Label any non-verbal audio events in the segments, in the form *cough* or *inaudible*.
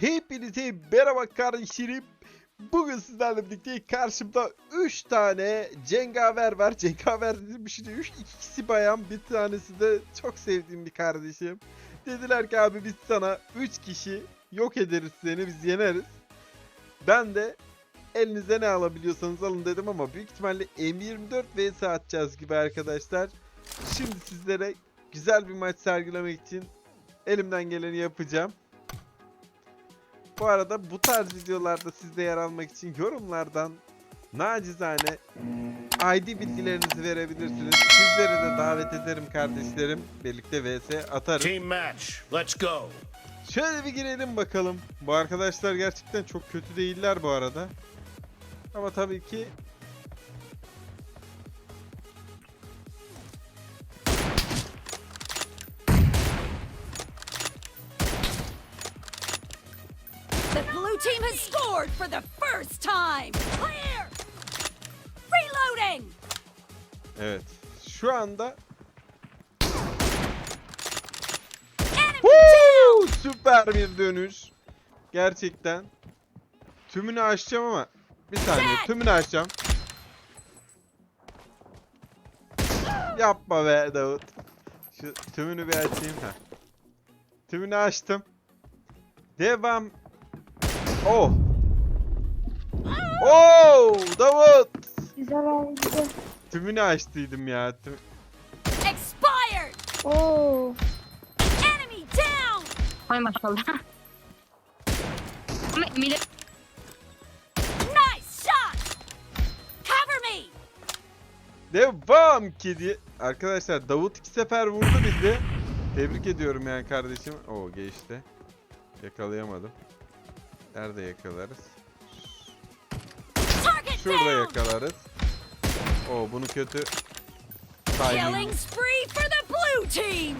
Hepinize merhaba kardeşlerim. Bugün sizlerle birlikte karşımda 3 tane cengaver var. *laughs* Cengaver şey değil. 3 ikisi bayan bir tanesi de çok sevdiğim bir kardeşim. Dediler ki abi biz sana 3 kişi yok ederiz seni biz yeneriz. Ben de elinize ne alabiliyorsanız alın dedim ama büyük ihtimalle M24 vs atacağız gibi arkadaşlar. Şimdi sizlere güzel bir maç sergilemek için elimden geleni yapacağım. Bu arada bu tarz videolarda sizde yer almak için yorumlardan nacizane ID bilgilerinizi verebilirsiniz. Sizleri de davet ederim kardeşlerim. Birlikte vs atarız. Team match. Let's go. Şöyle bir girelim bakalım. Bu arkadaşlar gerçekten çok kötü değiller bu arada. Ama tabii ki has scored for the first time. Clear. Reloading. evet. Şu anda Woo! süper bir dönüş. Gerçekten. Tümünü açacağım ama bir saniye tümünü açacağım. Yapma be Davut. Şu tümünü bir açayım ha. Tümünü açtım. Devam. Oh. Oh Davut. Güzel güzel. Tümünü açtıydım ya. Tüm... expired. Oo. Enemy down. Hay maşallah. Ama Emine Nice shot. Cover me. Devam kedi. Arkadaşlar Davut iki sefer vurdu bizi. Tebrik ediyorum yani kardeşim. Oo geçti. Yakalayamadım. Nerede yakalarız? Şurada yakalarız. Oo bunu kötü. Timing. Killing spree for the blue team.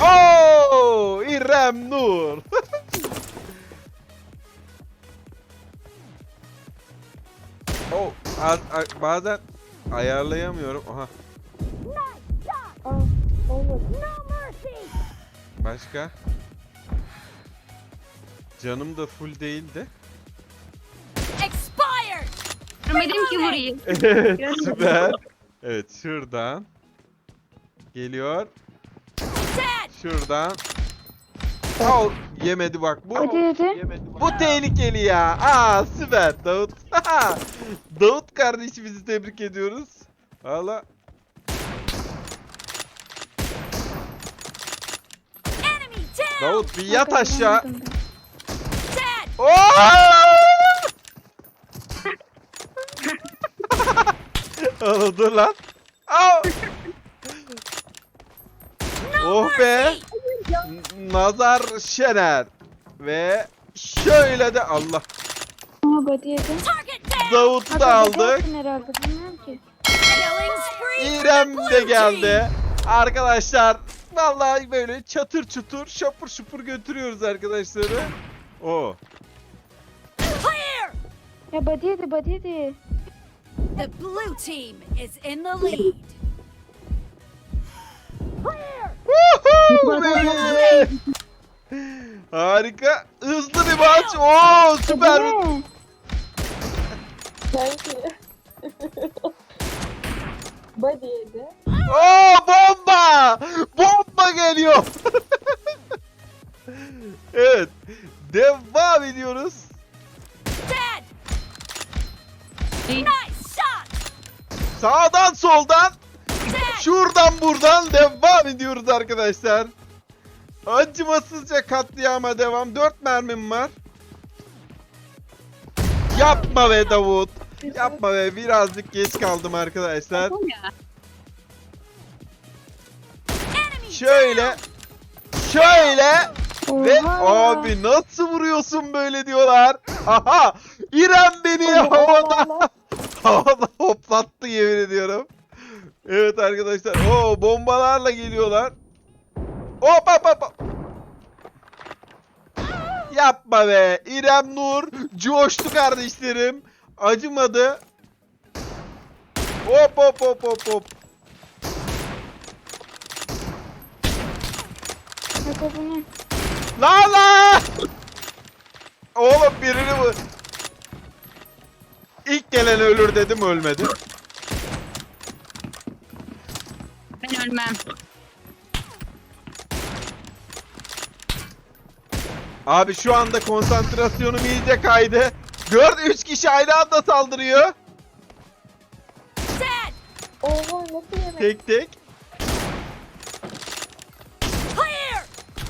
Oo İrem Nur. *laughs* Oo az- a- bazen ayarlayamıyorum. Aha başka. Canım da full değildi. Expired. görmedim ki burayı. Evet süper. Evet şuradan. Geliyor. Şuradan. Al yemedi bak bu. Hadi hadi. Yemedi. Bu tehlikeli ya. Aa süper Davut. *laughs* Davut kardeşimizi tebrik ediyoruz. Valla. Davut bir yat aşağı. Oğlum dur lan. Au! oh be. Nazar Şener. Ve şöyle de Allah. Ama body yedim. Target down. Davut'u da aldık. herhalde bilmiyorum ki. İrem de geldi. Arkadaşlar vallahi böyle çatır çutur şapur şupur götürüyoruz arkadaşları. O. Clear. Ya body yedi body yedi. The blue team is in the lead. Clear. Woohoo! *laughs* Harika. Hızlı bir maç. Oo süper. Ne? *laughs* Body yedi. Oo ediyoruz arkadaşlar. Acımasızca katliama devam. 4 mermim var. Yapma be Davut. Yapma be birazcık geç kaldım arkadaşlar. Şöyle. Şöyle. Ve abi nasıl vuruyorsun böyle diyorlar. Aha. İrem beni havada. *laughs* havada hoplattı yemin ediyorum. Evet arkadaşlar. Oo bombalarla geliyorlar. Hop hop hop. Yapma be. İrem Nur coştu kardeşlerim. Acımadı. Hop hop hop hop hop. Lan lan! Oğlum birini bu. İlk gelen ölür dedim ölmedi. Ben ölmem. Abi şu anda konsantrasyonum iyice kaydı. 4-3 kişi aynı anda saldırıyor. Oha nasıl yemek? Tek tek.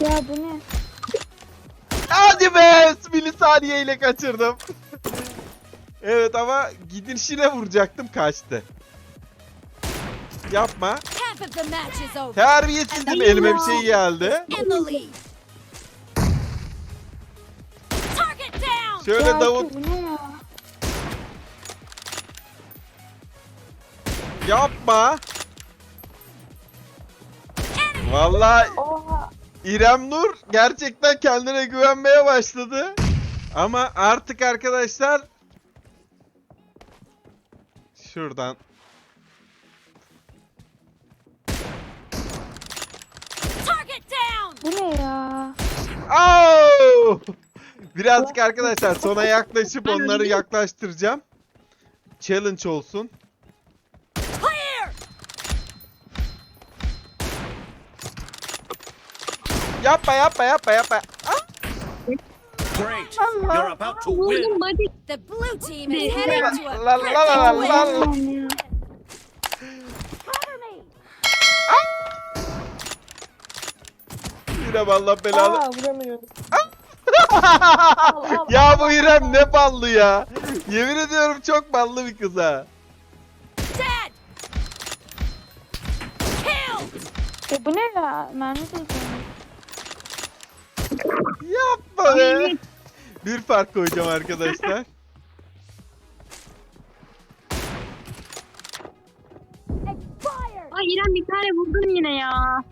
Ya bu ne? Hadi be! Milisaniyeyle kaçırdım. evet ama gidişine vuracaktım kaçtı. Yapma. Terbiyesizim elime bir şey geldi. Şöyle ya Davut bu ne ya? yapma. Vallahi Oha. İrem Nur gerçekten kendine güvenmeye başladı. Ama artık arkadaşlar şuradan Bu ne ya? Au! Birazcık arkadaşlar sona yaklaşıp onları yaklaştıracağım. Challenge olsun. Yapma yapma yapma yapma. Ah! Great. You're about to win. The blue team is heading to a La la la la la la. Aman ya. Cover me! İrem Allah belanı. Aa vuramıyorum. *laughs* ya bu İrem ne ballı ya. Yemin ediyorum çok ballı bir kız ha. E bu ne ya? Mermi. Yapma be. Bir fark koyacağım arkadaşlar. Ay İrem bir tane vurdun yine ya.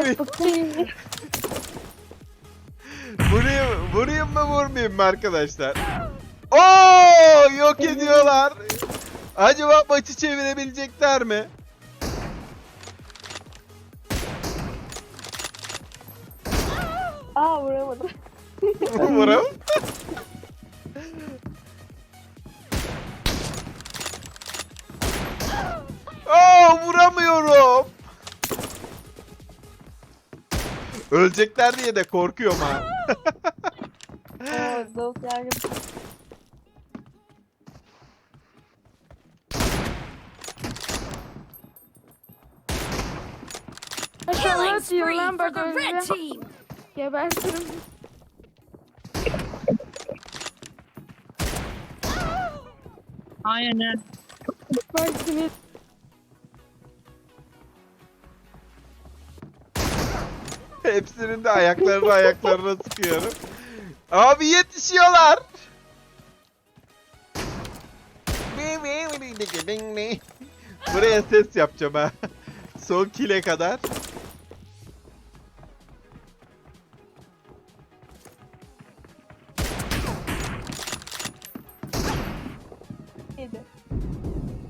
Vurayım- vurayım, vurayım mı vurmayayım mı arkadaşlar? Oo yok ediyorlar. Acaba maçı çevirebilecekler mi? Aa vuramadım. *laughs* Umarım. Ölecekler diye de korkuyorum ha. Oo Davut yargı. Killing Maşallah diyor spree lan for bak the red öyle. team! Gebertirim. Aynen. Bak sinir. *laughs* Hepsinin de ayaklarını ayaklarına sıkıyorum. Abi yetişiyorlar. Buraya ses yapacağım ha. *laughs* Son kile kadar. Yedi.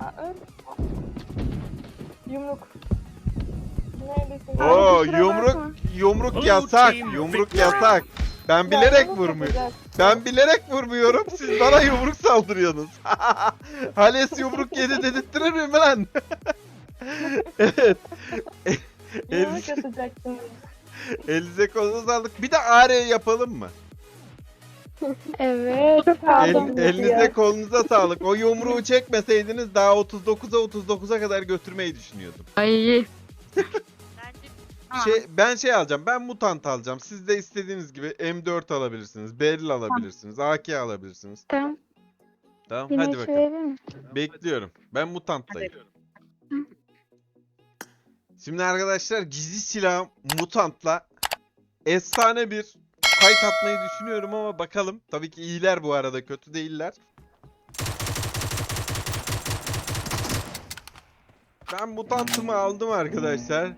Aa öl. Yumruk. Neredesin? Oo yumruk. Yumruk yasak. Yumruk yasak. Ben bilerek vurmuyorum. Ben bilerek vurmuyorum. Siz bana yumruk saldırıyorsunuz. *laughs* Hales yumruk yedi dedirttirir miyim lan? *laughs* evet. Yumruk atacaktım. elinize sağlık. Bir de AR yapalım mı? *laughs* Evet. El, elinize kolunuza sağlık. O yumruğu çekmeseydiniz daha 39'a 39'a kadar götürmeyi düşünüyordum. Ay. Tamam. Şey, ben şey alacağım. Ben mutant alacağım. Siz de istediğiniz gibi M4 alabilirsiniz. Beryl alabilirsiniz. AK alabilirsiniz. Tamam. Tamam Yine hadi bakalım. verelim mi? Bekliyorum. Ben mutanttayım. Şimdi arkadaşlar gizli silah mutantla efsane bir kayıt atmayı düşünüyorum ama bakalım. Tabii ki iyiler bu arada kötü değiller. Ben mutantımı aldım arkadaşlar.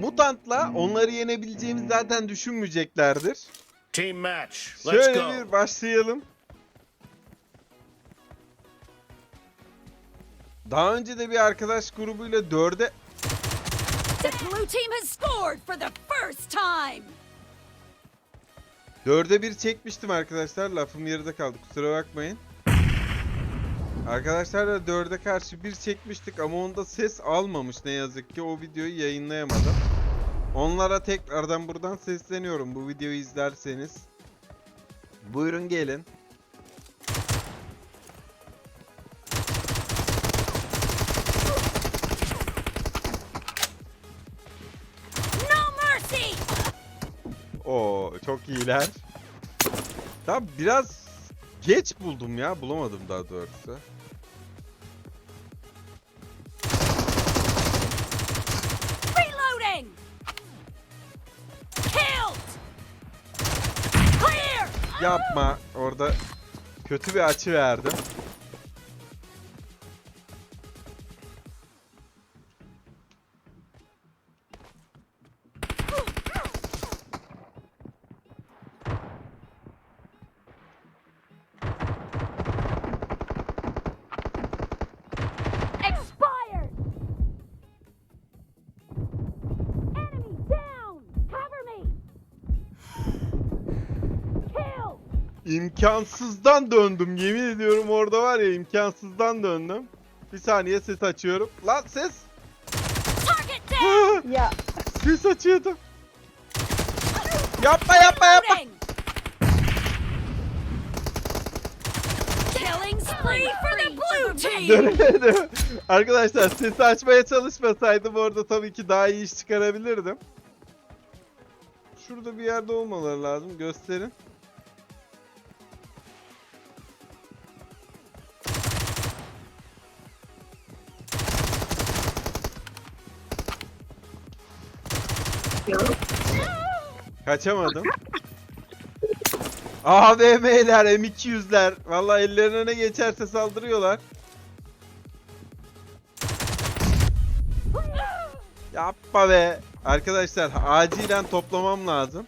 Mutantla onları yenebileceğimizi zaten düşünmeyeceklerdir. Team match. Let's Şöyle go. bir başlayalım. Daha önce de bir arkadaş grubuyla dörde The blue team has scored for the first time. Dörde bir çekmiştim arkadaşlar. Lafım yarıda kaldı. Kusura bakmayın. Arkadaşlarla dörde karşı bir çekmiştik ama onda ses almamış ne yazık ki. O videoyu yayınlayamadım. Onlara tekrardan buradan sesleniyorum. Bu videoyu izlerseniz. Buyurun gelin. No mercy. Oo çok iyiler. Tam biraz geç buldum ya. Bulamadım daha doğrusu. Yapma. Orada kötü bir açı verdim. İmkansızdan döndüm. Yemin ediyorum orada var ya imkansızdan döndüm. Bir saniye ses açıyorum. Lan ses. Ya ses açıyordum. Yapma yapma yapma. Arkadaşlar sesi açmaya çalışmasaydım orada tabii ki daha iyi iş çıkarabilirdim. Şurada bir yerde olmaları lazım. Gösterin. Kaçamadım. AVM'ler, M200'ler. Vallahi ellerine ne geçerse saldırıyorlar. Yapma be. Arkadaşlar acilen toplamam lazım.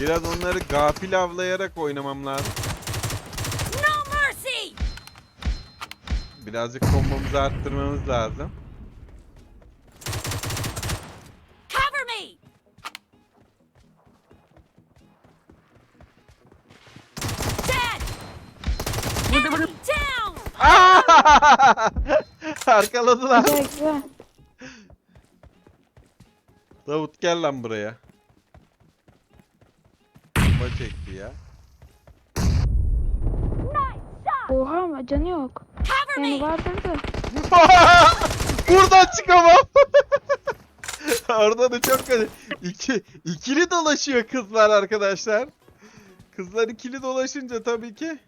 Biraz onları gafil avlayarak oynamam lazım. Birazcık kombomuzu arttırmamız lazım. *laughs* Arkaladılar. Güzel güzel. Davut gel lan buraya. Bomba çekti ya. Oha ama canı yok. Yani vardır da. *laughs* Buradan çıkamam. *laughs* Orada da çok kötü. İki, ikili dolaşıyor kızlar arkadaşlar. Kızlar ikili dolaşınca tabii ki.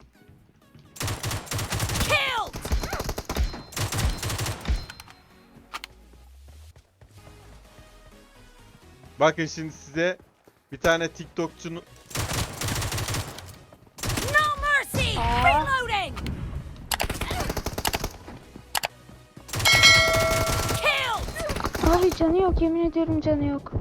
Bakın şimdi size bir tane TikTokçunun No mercy. Aa. Reloading. Killed. Abi canı yok yemin ediyorum canı yok.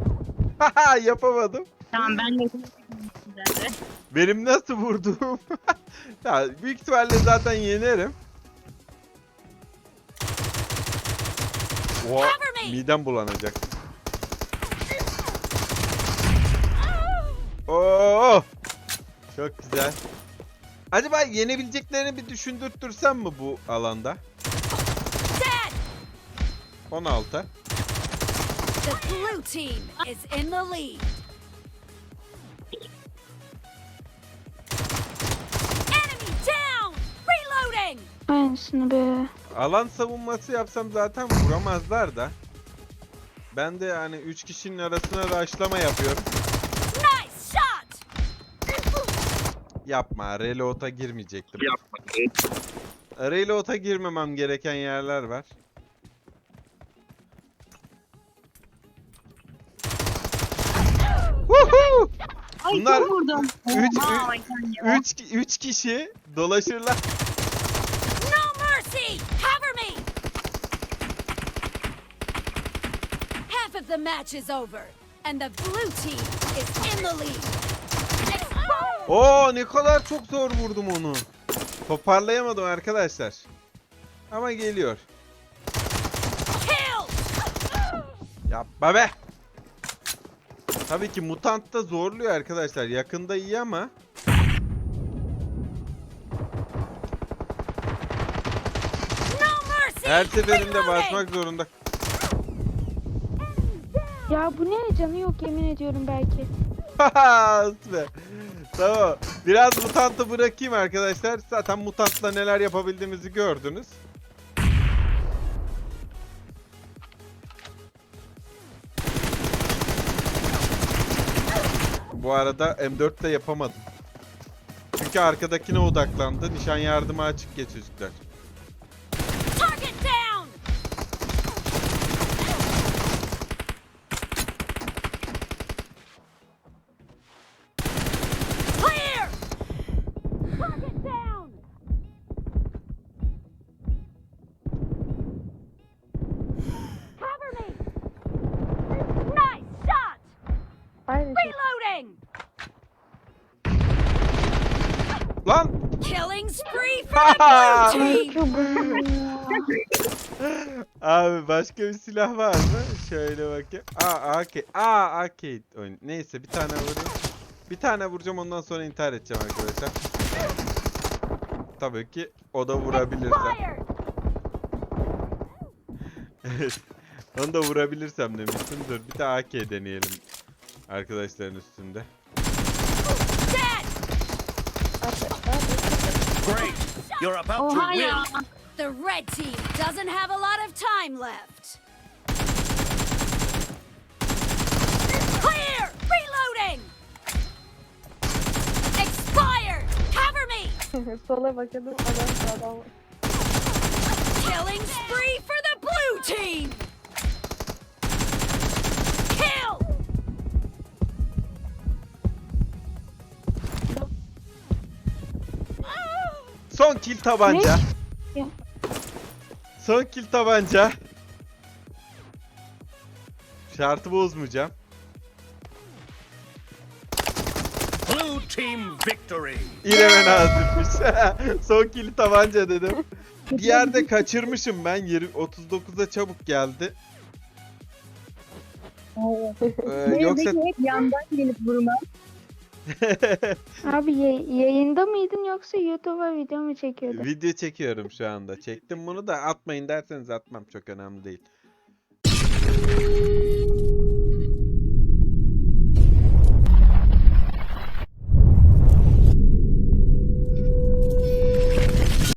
yapamadım. Tamam ben de Güzeldi. Benim nasıl vurduğum? *laughs* ya büyük ihtimalle zaten yenerim. Oha, midem bulanacak. Oo! Çok güzel. Acaba yenebileceklerini bir düşündürtürsem mi bu alanda? Dead. 16. The blue team is in the lead. Enemy down. Reloading. Aynısını be. Alan savunması yapsam zaten vuramazlar da. Ben de hani 3 kişinin arasına rushlama yapıyorum. Yapma, reload'a girmeyecektim. Yapma. Reload'a girmemem gereken yerler var. Woohoo! Ay Bunlar çok vurdum. üç- üç- sen ya. 3 3 kişi dolaşırlar. No mercy. Cover me. Half of the match is over, and the blue team is in the lead. Oo ne kadar çok zor vurdum onu. Toparlayamadım arkadaşlar. Ama geliyor. Yapma be. Tabii ki mutant da zorluyor arkadaşlar. Yakında iyi ama. Her seferinde basmak zorunda. Ya bu ne canı yok yemin ediyorum belki. *laughs* Süper. Tamam. Biraz mutantı bırakayım arkadaşlar. Zaten mutantla neler yapabildiğimizi gördünüz. Bu arada M4 de yapamadım. Çünkü arkadakine odaklandı. Nişan yardıma açık geç başka bir silah var mı? Şöyle bakayım. Aa arcade. Aa arcade oyun. Neyse bir tane vurayım. Bir tane vuracağım ondan sonra intihar edeceğim arkadaşlar. Tabii ki o da vurabilirsem. Evet. Onu da vurabilirsem demiştim. Dur bir de AK deneyelim. Arkadaşların üstünde. Great. You're about to win. Ya. The red team doesn't have a lot of time left. Clear! Reloading! Expired! Cover me! Sola bakalım adam sağdan. Killing spree for the blue team! Kill! Son kill tabanca. Ya. Son kill tabanca. Şartı bozmayacağım. Blue team victory. İrem'e nazipmiş. *laughs* Son kill tabanca dedim. Bir yerde kaçırmışım ben. Yeri 39'a çabuk geldi. Ee, yoksa hep yandan gelip vurma. *laughs* Abi ye- yayında mıydın yoksa YouTube'a video mu çekiyordun? video çekiyorum şu anda. Çektim bunu da atmayın derseniz atmam çok önemli değil.